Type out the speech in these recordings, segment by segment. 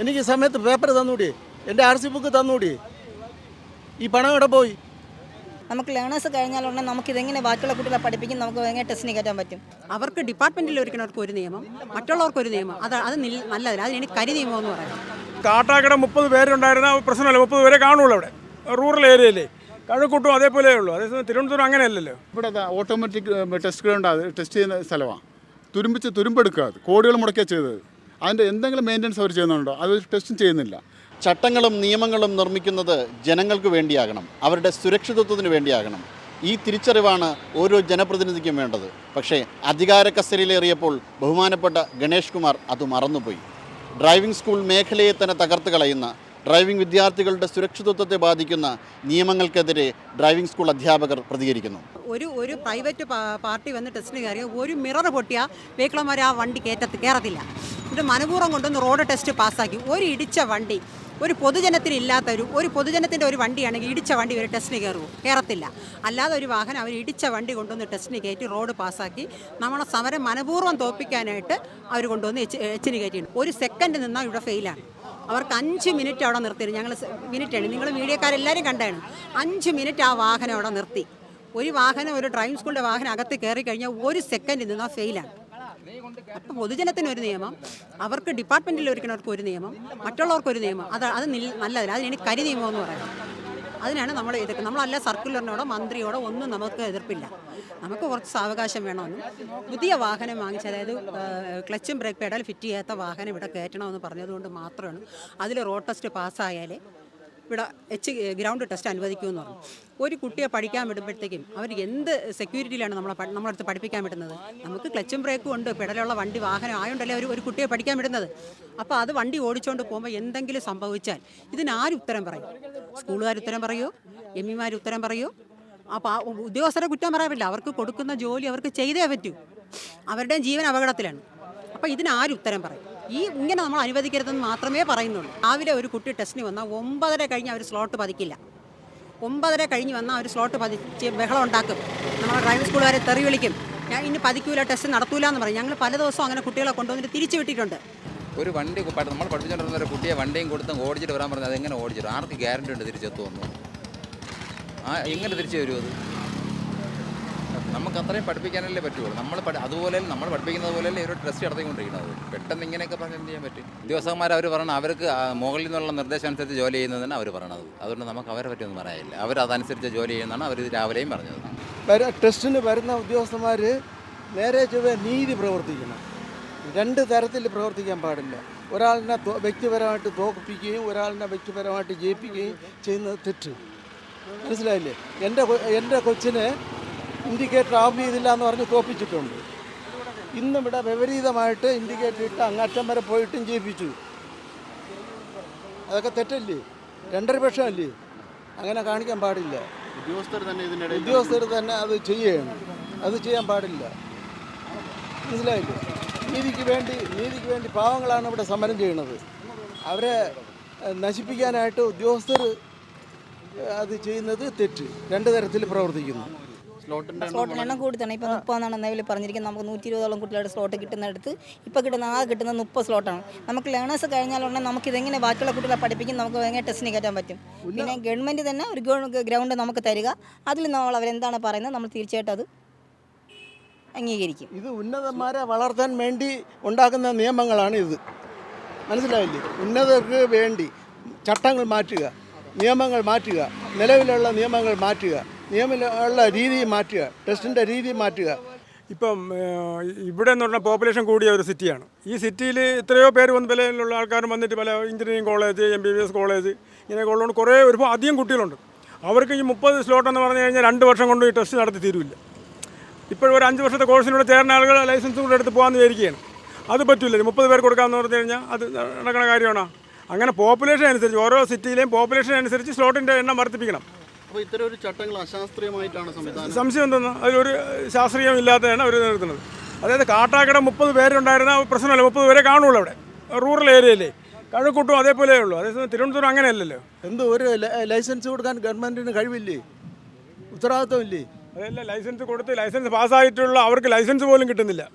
എനിക്ക് ഈ സമയത്ത് പേപ്പർ തന്നൂടി. എന്റെ ആർ സി ബുക്ക് തന്നൂടി. ഈ പണം എവിടെ പോയി? നമുക്ക് ലേണേഴ്സ് കഴിഞ്ഞാലുടനെ നമുക്ക് ഇതെങ്ങനെ ബാക്കിയുള്ള കുട്ടികളെ പഠിപ്പിക്കും? നമുക്ക് എങ്ങനെ ടെസ്റ്റിന് കയറ്റാൻ പറ്റും? അവർക്ക് ഡിപ്പാർട്ട്മെന്റിൽ ഒരുക്കുന്നവർക്ക് ഒരു നിയമം മറ്റുള്ളവർക്ക് ഒരു നിയമം. അത് അത് നല്ലതല്ല. അതിന് കരി നിയമം എന്ന് പറയാം. കാട്ടാക്കട മുപ്പത് പേരുണ്ടായിരുന്ന പ്രശ്നമല്ല? മുപ്പത് പേരെ കാണുള്ളൂ അവിടെ. റൂറൽ ഏരിയയിലേ കഴക്കൂട്ടും അതേപോലെ ഉള്ളൂ. അതേസമയം തിരുവനന്തപുരം അങ്ങനെയല്ലല്ലോ. ഇവിടെ ഓട്ടോമാറ്റിക് ടെസ്റ്റ് ഗ്രൗണ്ട് ടെസ്റ്റ് ചെയ്യുന്ന സ്ഥലമാണ് തുരുമ്പിച്ച് തുരുമ്പെടുക്കുക. കോടികൾ മുടക്കിയാണ് ചെയ്തത്. അതിന്റെ എന്തെങ്കിലും മെയിന്റനൻസ് അവർ ചെയ്യുന്നുണ്ടോ? അത് ടെസ്റ്റും ചെയ്യുന്നില്ല. ചട്ടങ്ങളും നിയമങ്ങളും നിർമ്മിക്കുന്നത് ജനങ്ങൾക്ക് വേണ്ടിയാകണം. അവരുടെ സുരക്ഷിതത്വത്തിന് വേണ്ടിയാകണം. ഈ തിരിച്ചറിവാണ് ഓരോ ജനപ്രതിനിധിക്കും വേണ്ടത്. പക്ഷേ അധികാര കസ്റ്റഡിയിലേറിയപ്പോൾ ബഹുമാനപ്പെട്ട ഗണേഷ് കുമാർ അത് മറന്നുപോയി. ഡ്രൈവിംഗ് സ്കൂൾ മേഖലയെ തന്നെ തകർത്ത് കളയുന്ന ഡ്രൈവിംഗ് വിദ്യാർത്ഥികളുടെ സുരക്ഷിതത്വത്തെ ബാധിക്കുന്ന നിയമങ്ങൾക്കെതിരെ ഡ്രൈവിംഗ് സ്കൂൾ അധ്യാപകർ പ്രതികരിക്കുന്നു. ഒരു ഒരു പ്രൈവറ്റ് പാർട്ടി വന്ന് ടെസ്റ്റിന് കയറിയ ഒരു മിറർ പൊട്ടിയാൽ വെഹിക്കിളന്മാർ ആ വണ്ടി കയറ്റത്ത് കയറത്തില്ല എന്നിട്ട് മനപൂർവം കൊണ്ടുവന്ന് റോഡ് ടെസ്റ്റ് പാസ്സാക്കി. ഒരു ഇടിച്ച വണ്ടി ഒരു പൊതുജനത്തിന് ഇല്ലാത്ത ഒരു ഒരു പൊതുജനത്തിന്റെ ഒരു വണ്ടിയാണെങ്കിൽ ഇടിച്ച വണ്ടി ഒരു ടെസ്റ്റിന് കയറുമോ കയറത്തില്ല. അല്ലാതെ ഒരു വാഹനം അവർ ഇടിച്ച വണ്ടി കൊണ്ടുവന്ന് ടെസ്റ്റിന് കയറ്റി റോഡ് പാസ്സാക്കി നമ്മളെ സമരം മനപൂർവം തോപ്പിക്കാനായിട്ട് അവർ കൊണ്ടുവന്ന് എച്ച് എച്ചിന് കയറ്റിയിട്ടുണ്ട് ഒരു സെക്കൻഡ് നിന്നാൽ ഇവിടെ ഫെയിലാണ് അവർക്ക് അഞ്ച് മിനിറ്റ് അവിടെ നിർത്തിയിരുന്നു ഞങ്ങൾ മിനിറ്റാണ് നിങ്ങൾ മീഡിയക്കാരെല്ലാവരും കണ്ടാണ്. അഞ്ച് മിനിറ്റ് ആ വാഹനം അവിടെ നിർത്തി. ഒരു വാഹനം ഒരു ഡ്രൈവിംഗ് സ്കൂളിന്റെ വാഹനം അകത്ത് കയറി കഴിഞ്ഞാൽ ഒരു സെക്കൻഡ് നിന്നാൽ ഫെയിലാണ് പൊതുജനത്തിന് ഒരു നിയമം അവർക്ക് ഡിപ്പാർട്ട്മെന്റിൽ ഒരുക്കുന്നവർക്ക് ഒരു നിയമം മറ്റുള്ളവർക്ക് ഒരു നിയമം. അത് അത് നല്ലതല്ല. അതിന് കരി നിയമം എന്ന് പറയുന്നത് അതിനാണ് നമ്മൾ എതിർക്കുന്നത് നമ്മളല്ല സർക്കുലറിനോടോ മന്ത്രിയോടോ ഒന്നും നമുക്ക് എതിർപ്പില്ല. നമുക്ക് കുറച്ച് സാവകാശം വേണമെന്നും പുതിയ വാഹനം വാങ്ങിച്ച അതായത് ക്ലച്ചും ബ്രേക്ക് പേഡൽ ഫിറ്റ് ചെയ്യാത്ത വാഹനം ഇവിടെ കയറ്റണമെന്ന് പറഞ്ഞതുകൊണ്ട് മാത്രമാണ് അതിൽ റോഡ് ടെസ്റ്റ് പാസ്സായാലേ ഇവിടെ എച്ച് ഗ്രൗണ്ട് ടെസ്റ്റ് അനുവദിക്കുമെന്ന് പറഞ്ഞു. ഒരു കുട്ടിയെ പഠിക്കാൻ വിടുമ്പോഴത്തേക്കും അവർ എന്ത് സെക്യൂരിറ്റിയിലാണ് നമ്മളെ നമ്മളടുത്ത് പഠിപ്പിക്കാൻ വിടുന്നത്? നമുക്ക് ക്ലച്ചും ബ്രേക്കും ഉണ്ട് പെടലുള്ള വണ്ടി വാഹനം ആയതുകൊണ്ടല്ലേ ഒരു ഒരു കുട്ടിയെ പഠിക്കാൻ വിടുന്നത്? അപ്പോൾ അത് വണ്ടി ഓടിച്ചുകൊണ്ട് പോകുമ്പോൾ എന്തെങ്കിലും സംഭവിച്ചാൽ ഇതിനാര് ഉത്തരം പറയും? സ്കൂളുകാർ ഉത്തരം പറയോ? എം ഇമാർ ഉത്തരം പറയോ? അപ്പോൾ ആ ഉദ്യോഗസ്ഥരെ കുറ്റം പറയാൻ അവർക്ക് കൊടുക്കുന്ന ജോലി അവർക്ക് ചെയ്തേ പറ്റൂ. അവരുടെയും ജീവൻ അപകടത്തിലാണ്. അപ്പോൾ ഇതിനാരും ഉത്തരം പറയും? ഈ ഇങ്ങനെ നമ്മൾ അനുവദിക്കരുതെന്ന് മാത്രമേ പറയുന്നുള്ളൂ. രാവിലെ ഒരു കുട്ടി ടെസ്റ്റിന് വന്നാൽ ഒമ്പതര കഴിഞ്ഞ് അവർ സ്ലോട്ട് പതിക്കില്ല. ഒമ്പതര കഴിഞ്ഞ് വന്നാൽ അവർ സ്ലോട്ട് പതിച്ച് ബഹളം ഉണ്ടാക്കും. നമ്മളെ ഡ്രൈവിംഗ് സ്കൂളുകാരെ തെറി വിളിക്കും. ഞാൻ ഇനി പതിക്കൂല ടെസ്റ്റ് നടത്തൂല എന്ന് പറയും. ഞങ്ങൾ പല ദിവസവും അങ്ങനെ കുട്ടികളെ കൊണ്ടുവന്നിട്ട് തിരിച്ചു വിട്ടിട്ടുണ്ട്. ഒരു വണ്ടി നമ്മൾ പഠിപ്പിച്ചുകൊണ്ടിരുന്ന ഒരു കുട്ടിയെ വണ്ടിയും കൊടുത്തും ഓടിച്ചിട്ട് വരാൻ പറഞ്ഞാൽ അതെങ്ങനെ ഓടിച്ചിട്ട് ആർക്ക് ഗ്യാരണ്ടി ഉണ്ട് തിരിച്ചെത്തുമെന്ന്? ആ എങ്ങനെ തിരിച്ചു വരുമോ അത് നമുക്ക് അത്രയും പഠിപ്പിക്കാനല്ലേ പറ്റുള്ളൂ. നമ്മൾ അതുപോലെ നമ്മൾ പഠിപ്പിക്കുന്നത് പോലെയല്ലേ ഒരു ടെസ്റ്റ് നടത്തിക്കൊണ്ടിരിക്കുന്നത്. പെട്ടെന്ന് ഇങ്ങനെയൊക്കെ പറഞ്ഞ് എന്ത് ചെയ്യാൻ പറ്റും? ഉദ്യോഗസ്ഥന്മാർ അവർ പറയണം അവർക്ക് മുകളിൽ നിന്നുള്ള നിർദ്ദേശം അനുസരിച്ച് ജോലി ചെയ്യുന്നതാണ് അവർ പറയണത്. അതുകൊണ്ട് നമുക്ക് അവരെ പറ്റിയൊന്നും പറയാനില്ല. അവർ അതനുസരിച്ച് ജോലി ചെയ്യുന്നതാണ് അവർ രാവിലെയും പറഞ്ഞത്. ട്രസ്റ്റിന് വരുന്ന ഉദ്യോഗസ്ഥന്മാർ നേരെ ചൊവ്വേ നീതി പ്രവർത്തിക്കണം. രണ്ട് തരത്തിൽ പ്രവർത്തിക്കാൻ പാടില്ല. ഒരാളിനെ വ്യക്തിപരമായിട്ട് തോൽപ്പിക്കുകയും ഒരാളിനെ വ്യക്തിപരമായിട്ട് ജയിപ്പിക്കുകയും ചെയ്യുന്നത് തെറ്റ്. മനസ്സിലായില്ലേ? എന്റെ എന്റെ കൊച്ചിനെ ഇൻഡിക്കേറ്റർ ഓഫ് ചെയ്തില്ല എന്ന് പറഞ്ഞ് തോപ്പിച്ചിട്ടുണ്ട്. ഇന്നും ഇവിടെ വിപരീതമായിട്ട് ഇൻഡിക്കേറ്റർ ഇട്ട് അങ്ങാറ്റം വരെ പോയിട്ടും ജയിപ്പിച്ചു. അതൊക്കെ തെറ്റല്ലേ? രണ്ടര പക്ഷമല്ലേ? അങ്ങനെ കാണിക്കാൻ പാടില്ല. ഉദ്യോഗസ്ഥർ തന്നെ ഇതിനിടയിൽ ഉദ്യോഗസ്ഥർ തന്നെ അത് ചെയ്യുകയാണ്. അത് ചെയ്യാൻ പാടില്ല. മനസ്സിലായില്ലേ? നീതിക്ക് വേണ്ടി നീതിക്ക് വേണ്ടി പാവങ്ങളാണ് ഇവിടെ സമരം ചെയ്യുന്നത്. അവരെ നശിപ്പിക്കാനായിട്ട് ഉദ്യോഗസ്ഥർ അത് ചെയ്യുന്നത് തെറ്റ്. രണ്ട് തരത്തിൽ പ്രവർത്തിക്കുന്നു. സ്ലോട്ടിന്റെ എണ്ണം കൂടുതലാണ് തന്നെ ഇപ്പം മുപ്പതെന്നാണ് നിലവിൽ പറഞ്ഞിരിക്കുന്നത് നമുക്ക് നൂറ്റി ഇരുപതോളം കുട്ടികളുടെ സ്ലോട്ട് കിട്ടുന്നിടത്ത് ഇപ്പോൾ കിട്ടുന്ന ആകെ കിട്ടുന്നത് മുപ്പത് സ്ലോട്ടാണ്. നമുക്ക് ലേണേഴ്സ് കഴിഞ്ഞാലുണ്ടെങ്കിൽ നമുക്ക് ഇതെങ്ങനെ ബാക്കിയുള്ള കുട്ടികളെ പഠിപ്പിക്കും? നമുക്ക് എങ്ങനെ ടെസ്റ്റിന് കയറ്റാൻ പറ്റും? പിന്നെ ഗവൺമെന്റ് തന്നെ ഒരു ഗ്രൗണ്ട് നമുക്ക് തരിക. അതിൽ നമ്മൾ അവരെന്താണ് പറയുന്നത്? നമ്മൾ തീർച്ചയായിട്ടും അത് അംഗീകരിക്കും. ഇത് ഉന്നതന്മാരെ വളർത്താൻ വേണ്ടി ഉണ്ടാക്കുന്ന നിയമങ്ങളാണ് ഇത്. മനസ്സിലായില്ലേ? ഉന്നതർക്ക് വേണ്ടി ചട്ടങ്ങൾ മാറ്റുക നിയമങ്ങൾ മാറ്റുക നിലവിലുള്ള നിയമങ്ങൾ മാറ്റുക. നിയമത്തിലുള്ള രീതി മാറ്റുക ടെസ്റ്റിന്റെ രീതി മാറ്റുക. ഇപ്പം ഇവിടെ എന്ന് പറഞ്ഞാൽ പോപ്പുലേഷൻ കൂടിയ ഒരു സിറ്റിയാണ്. ഈ സിറ്റിയിൽ എത്രയോ പേര് വന്ന് പലയിലുള്ള ആൾക്കാരും വന്നിട്ട് പല engineering college M B B S college ഇങ്ങനെയൊക്കെ ഉള്ളതുകൊണ്ട് കുറേ ഒരുപാട് അധികം കുട്ടികളുണ്ട്. അവർക്ക് ഈ മുപ്പത് സ്ലോട്ട് എന്ന് പറഞ്ഞു കഴിഞ്ഞാൽ രണ്ട് വർഷം കൊണ്ട് ഈ ടെസ്റ്റ് നടത്തി തീരുമില്ല ഇപ്പോഴും ഒരു അഞ്ച് വർഷത്തെ കോഴ്സിനൂടെ ചേർന്ന ആളുകൾ ലൈസൻസ് കൂടെ എടുത്ത് പോകാമെന്ന് വിചാരിക്കുകയാണ്. അത് പറ്റില്ല മുപ്പത് പേർ കൊടുക്കാമെന്ന് പറഞ്ഞു കഴിഞ്ഞാൽ അത് നടക്കുന്ന കാര്യമാണോ? അങ്ങനെ പോപ്പുലേഷൻ അനുസരിച്ച് ഓരോ സിറ്റിയിലെയും പോപ്പുലേഷൻ അനുസരിച്ച് സ്ലോട്ടിന്റെ എണ്ണം വർദ്ധിപ്പിക്കണം. അപ്പോൾ ഇത്തരം ഒരു ചട്ടങ്ങൾ അശാസ്ത്രീയമായിട്ടാണ് സംവിധാനം? സംശയം എന്തെന്ന്? അതിലൊരു ശാസ്ത്രീയം ഇല്ലാത്തതാണ് അവർ നിർത്തുന്നത്. അതായത് കാട്ടാക്കട മുപ്പത് പേരുണ്ടായിരുന്ന പ്രശ്നമല്ല മുപ്പത് പേരെ കാണുള്ളൂ അവിടെ. റൂറൽ ഏരിയയിലേ. കഴക്കൂട്ടും അതേപോലെ ഉള്ളൂ. അതേസമയം തിരുവനന്തപുരം അങ്ങനെയല്ലല്ലോ. എന്ത് ഒരു ലൈസൻസ് കൊടുക്കാൻ ഗവൺമെന്റിന് കഴിവില്ലേ? ഉത്തരവാദിത്വമില്ലേ? അതല്ല ലൈസൻസ് കൊടുത്ത് ലൈസൻസ് പാസ്സായിട്ടുള്ള അവർക്ക് ലൈസൻസ് പോലും കിട്ടുന്നില്ല.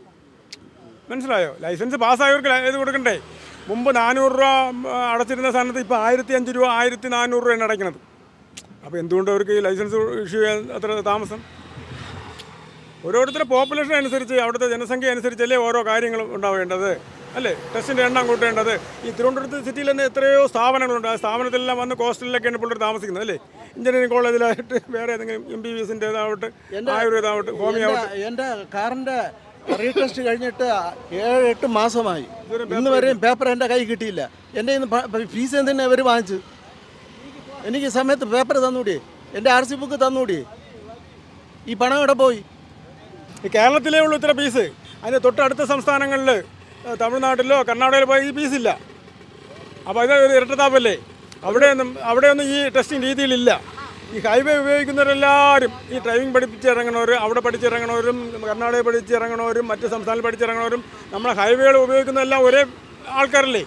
മനസ്സിലായോ? ലൈസൻസ് പാസ്സായവർക്ക് ഇത് കൊടുക്കണ്ടേ? മുമ്പ് നാനൂറ് രൂപ അടച്ചിരുന്ന സ്ഥാനത്ത് ഇപ്പോൾ ആയിരത്തി അഞ്ച് രൂപ ആയിരത്തി നാനൂറ് രൂപയാണ് അടയ്ക്കുന്നത് അപ്പോൾ എന്തുകൊണ്ട് അവർക്ക് ഈ ലൈസൻസ് ഇഷ്യൂ ചെയ്യാൻ അത്ര താമസം? ഓരോരുത്തരുടെ പോപ്പുലേഷൻ അനുസരിച്ച് അവിടുത്തെ ജനസംഖ്യ അനുസരിച്ചല്ലേ ഓരോ കാര്യങ്ങളും ഉണ്ടാവേണ്ടത്? അല്ലേ? ടെസ്റ്റിന്റെ എണ്ണം കൂട്ടേണ്ടത്. ഈ തിരുവനന്തപുരത്ത് സിറ്റിയിൽ തന്നെ എത്രയോ സ്ഥാപനങ്ങളുണ്ട്. ആ സ്ഥാപനത്തിലെല്ലാം വന്ന് കോസ്റ്റലിലൊക്കെയാണ് പിള്ളേർ താമസിക്കുന്നത് അല്ലേ? എഞ്ചിനീയറിംഗ് കോളേജിലായിട്ട് വേറെ ഏതെങ്കിലും എം ബി ബി എസിന്റേതാവട്ടെ ആയുർവേദമാവട്ടെ ഹോമിയാവട്ടെ എന്റെ- കാറിന്റെ റീടെസ്റ്റ് കഴിഞ്ഞിട്ട് ഏഴ് എട്ട് മാസമായി. ഇന്ന് വരെയും പേപ്പർ എന്റെ കൈ കിട്ടിയില്ല. എന്റെ ഇന്ന് ഫീസ് എന്തിനാണ് ഇവർ വാങ്ങിച്ചു എനിക്ക് സമയത്ത് പേപ്പർ തന്നൂടി. എന്റെ ആർ സി ബുക്ക് തന്നൂടി. ഈ പണം എവിടെ പോയി? കേരളത്തിലേ ഉള്ളൂ ഇത്ര പീസ് അതിന് തൊട്ടടുത്ത സംസ്ഥാനങ്ങളിൽ തമിഴ്നാട്ടിലോ കർണാടകയിലോ പോയി ഈ പീസ് ഇല്ല. അപ്പോൾ ഇത് ഒരു ഇരട്ടത്താപ്പല്ലേ? അവിടെയൊന്നും അവിടെയൊന്നും ഈ ടെസ്റ്റിംഗ് രീതിയിലില്ല. ഈ ഹൈവേ ഉപയോഗിക്കുന്നവരെല്ലാവരും ഈ ഡ്രൈവിംഗ് പഠിപ്പിച്ചിറങ്ങണവർ അവിടെ പഠിച്ചിറങ്ങണവരും കർണാടകയിൽ പഠിച്ചിറങ്ങണവരും മറ്റ് സംസ്ഥാനത്തിൽ പഠിച്ചിറങ്ങണവരും നമ്മളെ ഹൈവേകൾ ഉപയോഗിക്കുന്നതെല്ലാം ഒരേ ആൾക്കാരല്ലേ?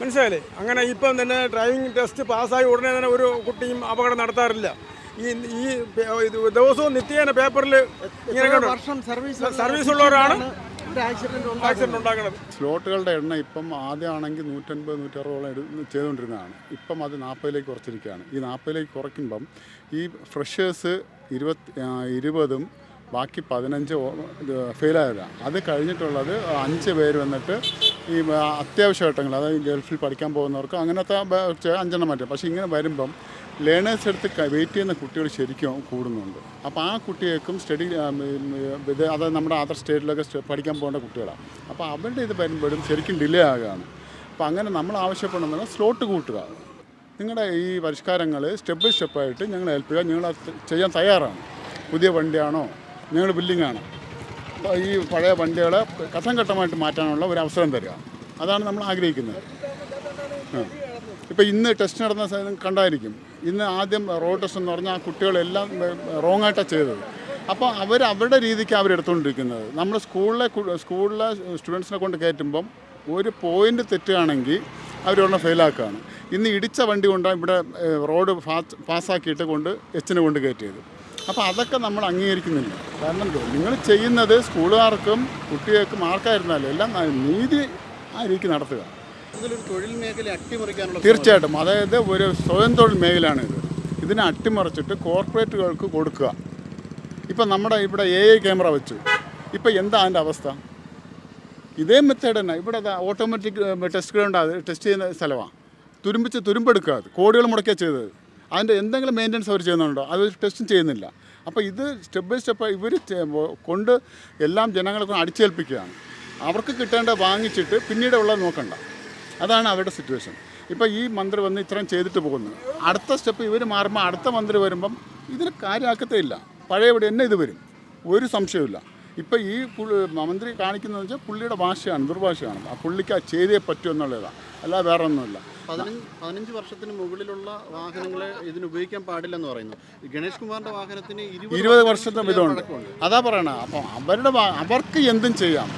മനസ്സിലായില്ലേ? അങ്ങനെ ഇപ്പം തന്നെ ഡ്രൈവിംഗ് ടെസ്റ്റ് പാസ്സായി ഉടനെ തന്നെ ഒരു കുട്ടിയും അപകടം നടത്താറില്ല. ഈ ഈ ദിവസവും നിത്യേന പേപ്പറിൽ ഇങ്ങനെ വർഷം സർവീസ് സർവീസ് ഉള്ളവരാണ് ആക്സിഡന്റ് ഉണ്ടാക്കുന്നത്. സ്ലോട്ടുകളുടെ എണ്ണം ഇപ്പം ആദ്യമാണെങ്കിൽ നൂറ്റൻപത് നൂറ്ററുപതോളം എടു ചെയ്തുകൊണ്ടിരുന്നതാണ്. ഇപ്പം അത് നാൽപ്പതിലേക്ക് കുറച്ചിരിക്കുകയാണ്. ഈ നാൽപ്പതിലേക്ക് കുറയ്ക്കുമ്പം ഈ ഫ്രഷേഴ്സ് ഇരുപത്തി ആ, ഇരുപതും ബാക്കി പതിനഞ്ച് ഫെയിലായതാണ് അത് കഴിഞ്ഞിട്ടുള്ളത് അഞ്ച് പേര് വന്നിട്ട് ഈ അത്യാവശ്യ ഘട്ടങ്ങൾ അതായത് ഗൾഫിൽ പഠിക്കാൻ പോകുന്നവർക്ക് അങ്ങനത്തെ അഞ്ചെണ്ണം മാറ്റും പക്ഷേ ഇങ്ങനെ വരുമ്പം ലേണേഴ്സ് എടുത്ത് വെയിറ്റ് ചെയ്യുന്ന കുട്ടികൾ ശരിക്കും കൂടുന്നുണ്ട്. അപ്പോൾ ആ കുട്ടികൾക്കും സ്റ്റഡി അതായത് നമ്മുടെ അതർ സ്റ്റേറ്റിലൊക്കെ പഠിക്കാൻ പോകേണ്ട കുട്ടികളാണ്. അപ്പോൾ അവരുടെ ഇത് വരുമ്പോഴും ശരിക്കും ഡിലേ ആകുകയാണ് അപ്പോൾ അങ്ങനെ നമ്മൾ ആവശ്യപ്പെടുന്നത് സ്ലോട്ട് കൂട്ടുക. നിങ്ങളുടെ ഈ പരിഷ്കാരങ്ങൾ സ്റ്റെപ്പ് ബൈ സ്റ്റെപ്പായിട്ട് ഞങ്ങൾ ഏൽപ്പിക്കുക. ഞങ്ങൾ ചെയ്യാൻ തയ്യാറാണ്. പുതിയ വണ്ടിയാണോ? ഞങ്ങൾ ബില്ലിങ്ങാണ് ഈ പഴയ വണ്ടികളെ ഘട്ടം ഘട്ടമായിട്ട് മാറ്റാനുള്ള ഒരു അവസരം തരിക. അതാണ് നമ്മൾ ആഗ്രഹിക്കുന്നത്. ഇപ്പോൾ ഇന്ന് ടെസ്റ്റ് നടന്ന കണ്ടായിരിക്കും. ഇന്ന് ആദ്യം റോഡ് ടെസ്റ്റ് എന്ന് പറഞ്ഞാൽ ആ കുട്ടികളെല്ലാം റോങ് ആയിട്ടാണ് ചെയ്തത്. അപ്പോൾ അവർ അവരുടെ രീതിക്ക് അവരെടുത്തുകൊണ്ടിരിക്കുന്നത് നമ്മൾ സ്കൂളിലെ സ്കൂളിലെ സ്റ്റുഡൻസിനെ കൊണ്ട് കയറ്റുമ്പം ഒരു പോയിന്റ് തെറ്റുകയാണെങ്കിൽ അവരൊരെണ്ണം ഫെയിലാക്കുകയാണ് ഇന്ന് ഇടിച്ച വണ്ടി കൊണ്ടാണ് ഇവിടെ റോഡ് പാസ്സാക്കിയിട്ട് കൊണ്ട് എച്ചിനെ കൊണ്ട് കയറ്റിയത്. അപ്പോൾ അതൊക്കെ നമ്മൾ അംഗീകരിക്കുന്നില്ല. കാരണം നിങ്ങൾ ചെയ്യുന്നത് സ്കൂളുകാർക്കും കുട്ടികൾക്കും ആർക്കായിരുന്നാലും എല്ലാം നീതി ആ രീതിക്ക് നടത്തുക തീർച്ചയായിട്ടും. അതായത് ഒരു സ്വയം തൊഴിൽ മേഖലയാണ് ഇത് ഇതിനെ അട്ടിമറിച്ചിട്ട് കോർപ്പറേറ്റുകൾക്ക് കൊടുക്കുക. ഇപ്പം നമ്മുടെ ഇവിടെ എ ഐ ക്യാമറ വെച്ചു. ഇപ്പം എന്താ അതിന്റെ അവസ്ഥ? ഇതേ മെത്തേഡ് തന്നെ. ഇവിടെ ഓട്ടോമാറ്റിക് ടെസ്റ്റ് ഗ്രൗണ്ട് ടെസ്റ്റ് ചെയ്യുന്ന സ്ഥലമാണ് തുരുമ്പിച്ച് തുരുമ്പെടുക്കുക. അത് കോടികൾ മുടക്കിയാണ് ചെയ്തത്. അതിന്റെ എന്തെങ്കിലും മെയിന്റനൻസ് അവർ ചെയ്യുന്നുണ്ടോ? അത് ടെസ്റ്റും ചെയ്യുന്നില്ല. അപ്പോൾ ഇത് സ്റ്റെപ്പ് ബൈ സ്റ്റെപ്പ് ഇവർ കൊണ്ട് എല്ലാം ജനങ്ങളെ കൊണ്ട് അടിച്ചേൽപ്പിക്കുകയാണ്. അവർക്ക് കിട്ടേണ്ട വാങ്ങിച്ചിട്ട് പിന്നീട് ഉള്ളത് നോക്കണ്ട. അതാണ് അവരുടെ സിറ്റുവേഷൻ ഇപ്പോൾ ഈ മന്ത്രി വന്ന് ഇത്രയും ചെയ്തിട്ട് പോകുന്നു. അടുത്ത സ്റ്റെപ്പ് ഇവർ മാറുമ്പോൾ അടുത്ത മന്ത്രി വരുമ്പം ഇതിന് കാര്യമാക്കത്തേ ഇല്ല. പഴയപടി തന്നെ ഇത് വരും. ഒരു സംശയമില്ല ഇപ്പം ഈ മന്ത്രി കാണിക്കുന്നതെന്ന് വെച്ചാൽ പുള്ളിയുടെ ഭാഷയാണ് ദുർഭാഷയാണ്. ആ പുള്ളിക്ക് ആ ചെയ്തേ പറ്റൂ എന്നുള്ളതാണ് അല്ലാതെ വേറെ ഒന്നുമില്ല പതിനഞ്ച് വർഷത്തിന് മുകളിലുള്ള വാഹനങ്ങളെ ഇതിന് ഉപയോഗിക്കാൻ പാടില്ലെന്ന് പറയുന്നു. ഗണേഷ് കുമാറിന്റെ വാഹനത്തിന് ഇരുപത് വർഷത്തെ ഇതുണ്ട്. അതാ പറയണ അപ്പം അവരുടെ അവർക്ക് എന്തും ചെയ്യാം.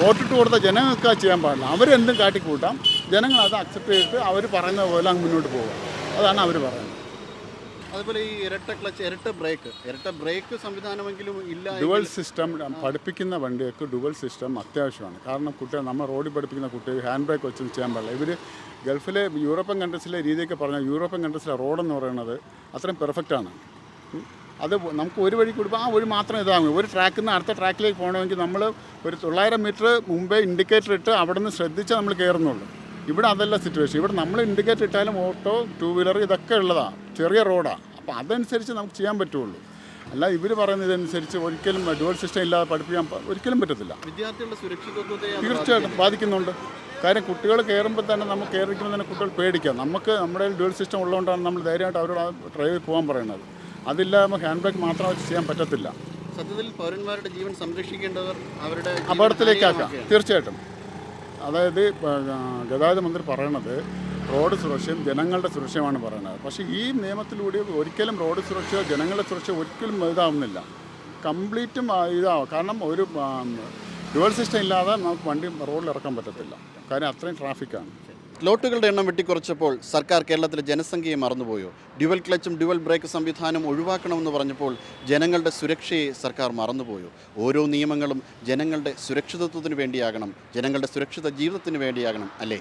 വോട്ടിട്ട് കൊടുത്ത ജനങ്ങൾക്ക് ചെയ്യാൻ പാടില്ല. അവരെന്തും കാട്ടിക്കൂട്ടാം. ജനങ്ങൾ അത് അക്സെപ്റ്റ് ചെയ്തിട്ട് അവർ പറയുന്ന പോലെ അങ്ങ് മുന്നോട്ട് പോകുക അതാണ് അവർ പറയുന്നത്. അതുപോലെ ഈ ഇരട്ട ക്ലച്ച് ഇരട്ട ബ്രേക്ക് ഇരട്ട ബ്രേക്ക് സംവിധാനമെങ്കിലും ഇല്ല ഡുവൽ സിസ്റ്റം പഠിപ്പിക്കുന്ന വണ്ടികൾക്ക് ഡുവൽ സിസ്റ്റം അത്യാവശ്യമാണ്. കാരണം കുട്ടികൾ നമ്മൾ റോഡിൽ പഠിപ്പിക്കുന്ന കുട്ടികൾ ഹാൻഡ് ബ്രേക്ക് വെച്ചൊന്നും ചെയ്യാൻ പാടില്ല. ഇവർ ഗൾഫിലെ യൂറോപ്യൻ കൺട്രീസിലെ രീതിയൊക്കെ പറഞ്ഞാൽ യൂറോപ്യൻ കൺട്രീസിലെ റോഡെന്ന് പറയുന്നത് അത്രയും പെർഫെക്റ്റാണ് അത് നമുക്ക് ഒരു വഴി കൊടുക്കുമ്പോൾ ആ വഴി മാത്രം ഇതാകും. ഒരു ട്രാക്കിൽ നിന്ന് അടുത്ത ട്രാക്കിലേക്ക് പോകണമെങ്കിൽ നമ്മൾ ഒരു തൊള്ളായിരം മീറ്റർ മുമ്പേ ഇൻഡിക്കേറ്റർ ഇട്ട് അവിടെ നിന്ന് ശ്രദ്ധിച്ചാൽ നമ്മൾ കയറുന്നുള്ളൂ ഇവിടെ അതല്ല സിറ്റുവേഷൻ ഇവിടെ നമ്മൾ ഇൻഡിക്കേറ്റ് ഇട്ടാലും ഓട്ടോ ടൂ വീലർ ഇതൊക്കെ ഉള്ളതാണ് ചെറിയ റോഡാണ് അപ്പോൾ അതനുസരിച്ച് നമുക്ക് ചെയ്യാൻ പറ്റുള്ളൂ. അല്ല ഇവർ പറയുന്നതനുസരിച്ച് ഒരിക്കലും ഡുവൽ സിസ്റ്റം ഇല്ലാതെ പഠിപ്പിക്കാൻ ഒരിക്കലും പറ്റത്തില്ല. വിദ്യാർത്ഥികളുടെ സുരക്ഷിതത്വത്തെ തീർച്ചയായിട്ടും ബാധിക്കുന്നുണ്ട്. കാര്യം കുട്ടികൾ കയറുമ്പോൾ തന്നെ നമുക്ക് കയറിക്കുമ്പോൾ തന്നെ കുട്ടികൾ പേടിക്കാം. നമുക്ക് നമ്മുടെ ഡുവൽ സിസ്റ്റം ഉള്ളതുകൊണ്ടാണ് നമ്മൾ ധൈര്യമായിട്ട് അവരോട് ഡ്രൈവിൽ പോകാൻ പറയുന്നത്. അതില്ലാതെ ഹാൻഡ് ബ്രേക്ക് മാത്രം വെച്ച് ചെയ്യാൻ പറ്റത്തില്ല. സത്യത്തിൽ പൗരന്മാരുടെ ജീവൻ സംരക്ഷിക്കേണ്ടവർ അവരുടെ അപകടത്തിലേക്കാക്കാം. തീർച്ചയായിട്ടും. അതായത് ഗതാഗത മന്ത്രി പറയണത് റോഡ് സുരക്ഷയും ജനങ്ങളുടെ സുരക്ഷയുമാണ് പറയുന്നത് പക്ഷേ ഈ നിയമത്തിലൂടെ ഒരിക്കലും റോഡ് സുരക്ഷയോ ജനങ്ങളുടെ സുരക്ഷ ഒരിക്കലും ഇതാവുന്നില്ല. കംപ്ലീറ്റും ഇതാവും. കാരണം ഒരു ഡുവൽ സിസ്റ്റം ഇല്ലാതെ നമുക്ക് വണ്ടി റോഡിൽ ഇറക്കാൻ പറ്റത്തില്ല. കാര്യം അത്രയും ട്രാഫിക്കാണ്. സ്ലോട്ടുകളുടെ എണ്ണം വെട്ടിക്കുറച്ചപ്പോൾ സർക്കാർ കേരളത്തിലെ ജനസംഖ്യയെ മറന്നുപോയോ? ഡ്യുവൽ ക്ലച്ചും ഡ്യുവൽ ബ്രേക്ക് സംവിധാനം ഒഴിവാക്കണമെന്ന് പറഞ്ഞപ്പോൾ ജനങ്ങളുടെ സുരക്ഷയെ സർക്കാർ മറന്നുപോയോ? ഓരോ നിയമങ്ങളും ജനങ്ങളുടെ സുരക്ഷിതത്വത്തിന് വേണ്ടിയാകണം ജനങ്ങളുടെ സുരക്ഷിത ജീവിതത്തിന് വേണ്ടിയാകണം അല്ലേ?